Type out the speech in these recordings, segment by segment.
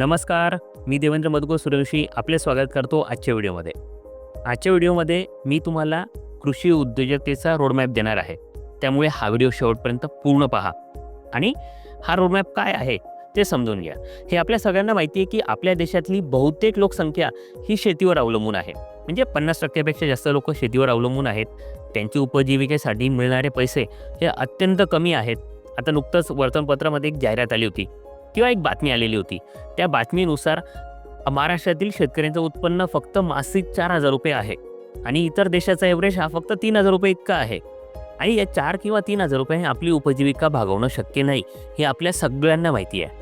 नमस्कार मी देवेंद्र मधुकर सूर्यवंशी आपले स्वागत करतो आजच्या व्हिडिओमध्ये. आजच्या व्हिडिओमध्ये मी तुम्हाला कृषी उद्योजकतेचा रोडमॅप देणार आहे. त्यामुळे हा व्हिडिओ शेवटपर्यंत पूर्ण पहा. आणि हा रोडमॅप काय आहे ते समजून घ्या. हे आपल्या सगळ्यांना माहिती आहे की आपल्या देशातली बहुतेक लोकसंख्या ही शेतीवर अवलंबून आहे. म्हणजे पन्नास टक्क्यापेक्षा जास्त लोक शेतीवर अवलंबून आहेत. त्यांची उपजीविकेसाठी मिळणारे पैसे हे अत्यंत कमी आहेत. आता नुकतंच वर्तमानपत्रामध्ये एक जाहिरात आली होती. किंवा एक बातमी आलेली होती. त्या बातमीनुसार महाराष्ट्रातील शेतकऱ्यांचं उत्पन्न फक्त मासिक चार हजार रुपये आहे आणि इतर देशाचा एव्हरेज हा फक्त तीन हजार रुपये इतका आहे. आणि या चार किंवा तीन हजार रुपये आपली उपजीविका भागवणं शक्य नाही हे आपल्या सगळ्यांना माहिती आहे.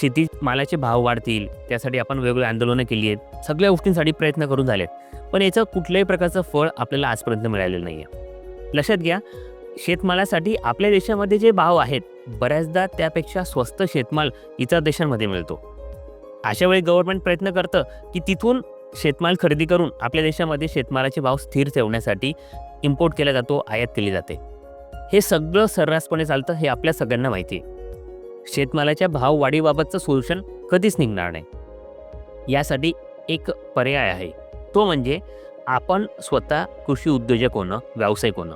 शेती मालाचे भाव वाढतील त्यासाठी आपण वेगवेगळी आंदोलनं केली आहेत सगळ्या गोष्टींसाठी प्रयत्न करून झालेत. पण याचं कुठल्याही प्रकारचं फळ आपल्याला आजपर्यंत मिळालेलं नाही आहे लक्षात घ्या शेतमालासाठी आपल्या देशामध्ये जे भाव आहेत बऱ्याचदा त्यापेक्षा स्वस्त शेतमाल इतर देशांमध्ये मिळतो. अशा वेळी गव्हर्नमेंट प्रयत्न करतं की तिथून शेतमाल खरेदी करून आपल्या देशामध्ये शेतमालाचे भाव स्थिर ठेवण्यासाठी इम्पोर्ट केला जातो आयात केली जाते. हे सगळं सर्रासपणे चालतं हे आपल्या सगळ्यांना माहिती आहे. शेतमालाच्या भाव वाढीबाबतचं सोल्युशन कधीच निघणार नाही. यासाठी एक पर्याय आहे. तो म्हणजे आपण स्वतः कृषी उद्योजक होणं व्यावसायिक होणं.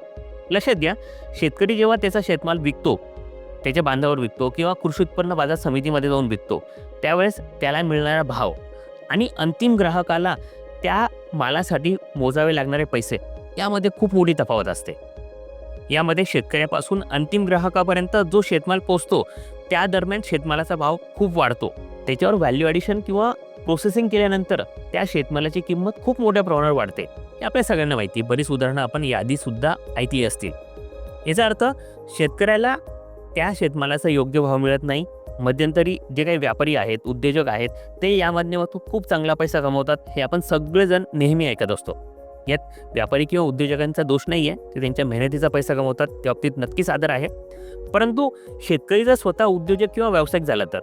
लक्षात घ्या शेतकरी जेव्हा त्याचा शेतमाल विकतो त्याच्या बांधावर विकतो किंवा कृषी उत्पन्न बाजार समितीमध्ये जाऊन विकतो. त्यावेळेस त्याला मिळणारा भाव आणि अंतिम ग्राहकाला त्या मालासाठी मोजावे लागणारे पैसे यामध्ये खूप मोठी तफावत असते. यामध्ये शेतकऱ्यापासून अंतिम ग्राहकापर्यंत जो शेतमाल पोचतो त्या दरम्यान शेतमालाचा भाव खूप वाढतो. त्याच्यावर व्हॅल्यू ॲडिशन किंवा प्रोसेसिंग केल्यानंतर त्या शेतमालाची किंमत खूप मोठ्या प्रमाणावर वाढते. हे आपल्या सगळ्यांना माहिती आहे. बरीच उदाहरणं आपण यादीसुद्धा ऐकली असतील. याचा अर्थ शेतकऱ्याला त्या शेतमालाचा योग्य भाव मिळत नाही. मध्यंतरी जे काही व्यापारी आहेत उद्योजक आहेत ते या माध्यमातून खूप चांगला पैसा कमवतात हे आपण सगळेजण नेहमी ऐकत असतो. यात व्यापारी किंवा उद्योजकांचा दोष नाही आहे ते त्यांच्या मेहनतीचा पैसा कमवतात त्या बाबतीत नक्कीच आदर आहे. परंतु शेतकरी जर स्वतः उद्योजक किंवा व्यावसायिक झाला तर?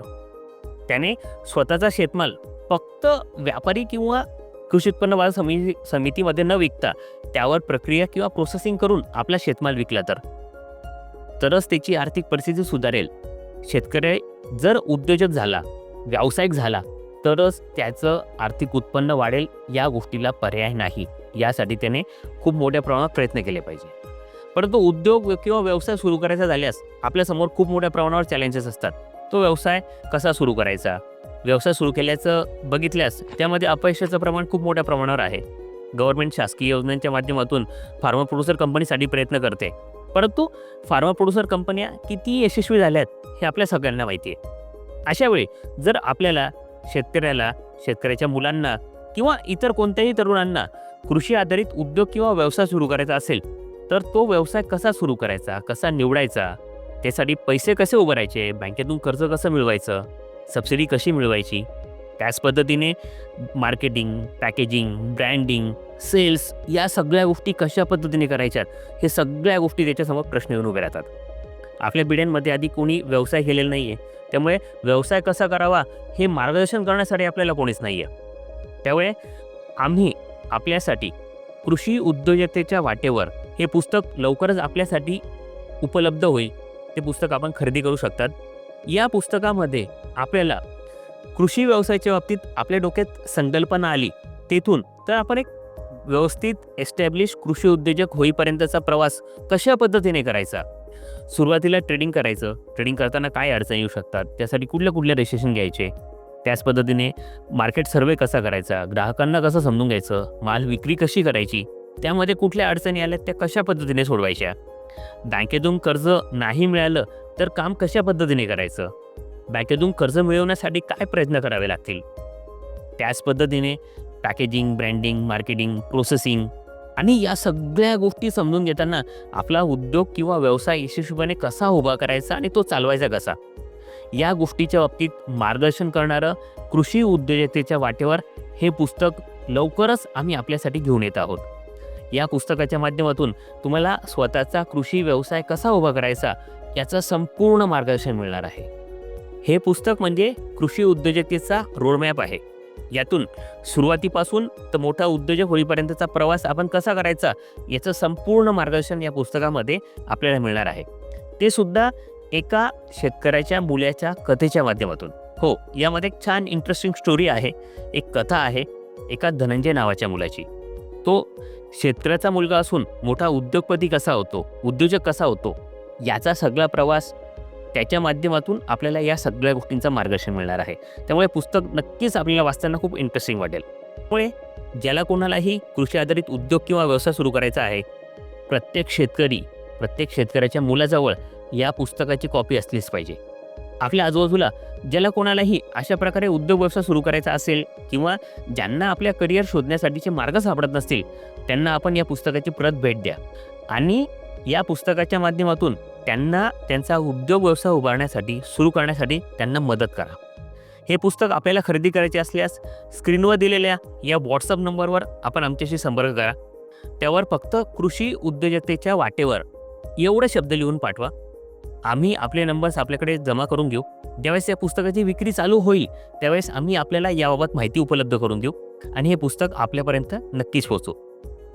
त्याने स्वतःचा शेतमाल फक्त व्यापारी किंवा कृषी उत्पन्न बाजार समिती समितीमध्ये न विकता त्यावर प्रक्रिया किंवा प्रोसेसिंग करून आपला शेतमाल विकला तर? तरच त्याची आर्थिक परिस्थिती सुधारेल. शेतकरी जर उद्योजक झाला व्यावसायिक झाला तरच त्याचं आर्थिक उत्पन्न वाढेल या गोष्टीला पर्याय नाही. यासाठी त्याने खूप मोठ्या प्रमाणात प्रयत्न केले पाहिजे. परंतु उद्योग किंवा व्यवसाय सुरू करायचा झाल्यास आपल्यासमोर खूप मोठ्या प्रमाणावर चॅलेंजेस असतात. तो व्यवसाय कसा सुरू करायचा? व्यवसाय सुरू केल्याचं बघितल्यास त्यामध्ये अपयशाचं प्रमाण खूप मोठ्या प्रमाणावर आहे. गव्हर्नमेंट शासकीय योजनांच्या माध्यमातून फार्मा प्रोड्युसर कंपनीसाठी प्रयत्न करते. परंतु फार्मा प्रोड्युसर कंपन्या किती यशस्वी झाल्या आहेत हे आपल्या सगळ्यांना माहिती आहे. अशा वेळी जर आपल्याला शेतकऱ्याला शेतकऱ्याच्या मुलांना किंवा इतर कोणत्याही तरुणांना कृषी आधारित उद्योग किंवा व्यवसाय सुरू करायचा असेल तर तो व्यवसाय कसा सुरू करायचा कसा निवडायचा त्यासाठी पैसे कसे उभारायचे बँकेतून कर्ज कसं मिळवायचं सबसिडी कशी मिळवायची त्याच पद्धतीने मार्केटिंग पॅकेजिंग ब्रँडिंग सेल्स या सगळ्या गोष्टी कशा पद्धतीने करायच्यात हे सगळ्या गोष्टी त्याच्यासमोर प्रश्न येऊन उभे राहतात. आपल्या पिढ्यांमध्ये आधी कोणी व्यवसाय केलेला नाही आहे त्यामुळे व्यवसाय कसा करावा हे मार्गदर्शन करण्यासाठी आपल्याला कोणीच नाही आहे त्यामुळे आम्ही आपल्यासाठी कृषी उद्योजकतेच्या वाटेवर हे पुस्तक लवकरच आपल्यासाठी उपलब्ध होईल ते पुस्तक आपण खरेदी करू शकतात. या पुस्तकामध्ये आपल्याला कृषी व्यवसायाच्या बाबतीत आपल्या डोक्यात संकल्पना आली तेथून तर आपण एक व्यवस्थित एस्टॅब्लिश कृषी उद्योजक होईपर्यंतचा प्रवास कशा पद्धतीने करायचा? सुरुवातीला ट्रेडिंग करायचं. ट्रेडिंग करताना काय अडचणी येऊ शकतात? त्यासाठी कुठल्या कुठल्या रजिस्ट्रेशन घ्यायचे? त्याच पद्धतीने मार्केट सर्वे कसा करायचा? ग्राहकांना कसं समजून घ्यायचं? माल विक्री कशी करायची? त्यामध्ये कुठल्या अडचणी आल्या त्या कशा पद्धतीने सोडवायच्या? बँकेतून कर्ज नाही मिळालं तर काम कशा पद्धतीने करायचं? बँकेतून कर्ज मिळवण्यासाठी काय प्रयत्न करावे लागतील? त्याच पद्धतीने पॅकेजिंग ब्रँडिंग मार्केटिंग प्रोसेसिंग. आणि या सगळ्या गोष्टी समजून घेताना आपला उद्योग किंवा व्यवसाय यशस्वीपणे कसा उभा करायचा आणि तो चालवायचा कसा? या गोष्टीच्या बाबतीत मार्गदर्शन करणारं कृषी उद्योजकतेच्या वाटेवर हे पुस्तक लवकरच आम्ही आपल्यासाठी घेऊन येत आहोत. या पुस्तकाच्या माध्यमातून तुम्हाला स्वतःचा कृषी व्यवसाय कसा उभा करायचा याचं संपूर्ण मार्गदर्शन मिळणार आहे. हे पुस्तक म्हणजे कृषी उद्योजकतेचा रोडमॅप आहे. यातून सुरुवातीपासून तर मोठा उद्योजक होईपर्यंतचा प्रवास आपण कसा करायचा याचं संपूर्ण मार्गदर्शन या पुस्तकामध्ये आपल्याला मिळणार आहे. ते सुद्धा एका शेतकऱ्याच्या मुलाच्या कथेच्या माध्यमातून. हो यामध्ये एक छान इंटरेस्टिंग स्टोरी आहे. एक कथा आहे एका धनंजय नावाच्या मुलाची. तो शेतकऱ्याचा मुलगा असून मोठा उद्योगपती कसा होतो उद्योजक कसा होतो याचा सगळा प्रवास त्याच्या माध्यमातून आपल्याला या सगळ्या गोष्टींचं मार्गदर्शन मिळणार आहे. त्यामुळे पुस्तक नक्कीच आपल्याला वाचताना खूप इंटरेस्टिंग वाटेल. त्यामुळे ज्याला कोणालाही कृषी आधारित उद्योग किंवा व्यवसाय सुरू करायचा आहे प्रत्येक शेतकरी प्रत्येक शेतकऱ्याच्या मुलाजवळ या पुस्तकाची कॉपी असलीच पाहिजे. आपल्या आजूबाजूला ज्याला कोणालाही अशा प्रकारे उद्योग व्यवसाय सुरू करायचा असेल किंवा ज्यांना आपल्या करिअर शोधण्यासाठीचे मार्ग सापडत नसतील त्यांना आपण या पुस्तकाची प्रत भेट द्या. आणि या पुस्तकाच्या माध्यमातून त्यांना त्यांचा उद्योग व्यवसाय उभारण्यासाठी सुरू करण्यासाठी त्यांना मदत करा. हे पुस्तक आपल्याला खरेदी करायचे असल्यास स्क्रीनवर दिलेल्या या व्हॉट्सअप नंबरवर आपण आमच्याशी संपर्क करा. त्यावर फक्त कृषी उद्योजकतेच्या वाटेवर एवढे शब्द लिहून पाठवा. आम्ही आपले नंबर्स आपल्याकडे जमा करून घेऊ. ज्यावेळेस या पुस्तकाची विक्री चालू होईल त्यावेळेस आम्ही आपल्याला याबाबत माहिती उपलब्ध करून देऊ आणि हे पुस्तक आपल्यापर्यंत नक्कीच पोहोचू.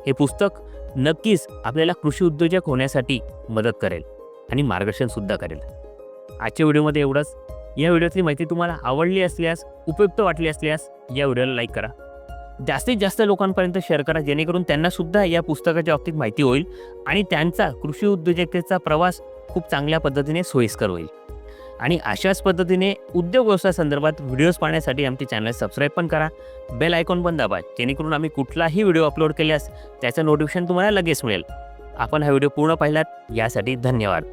हे पुस्तक नक्कीच आपल्याला कृषी उद्योजक होण्यासाठी मदत करेल. आणि मार्गदर्शनसुद्धा करेल. आजच्या व्हिडिओमध्ये एवढंच. या व्हिडिओतली माहिती तुम्हाला आवडली असल्यास उपयुक्त वाटली असल्यास या व्हिडिओला लाईक करा. जास्तीत जास्त लोकांपर्यंत शेअर करा जेणेकरून त्यांनासुद्धा या पुस्तकाच्या बाबतीत माहिती होईल आणि त्यांचा कृषी उद्योजकतेचा प्रवास खूप चांगल्या पद्धतीने सोयीस्कर होईल. आणि अशाच पद्धतीने उद्योग व्यवसाय संदर्भात व्हिडिओज पाहण्यासाठी आमचे चॅनल सबस्क्राईब पण करा. बेल आयकॉन पण दाबा जेणेकरून आम्ही कुठलाही व्हिडिओ अपलोड केल्यास त्याचं नोटिफिकेशन तुम्हाला लगेच मिळेल. आपण हा व्हिडिओ पूर्ण पाहिलात यासाठी धन्यवाद.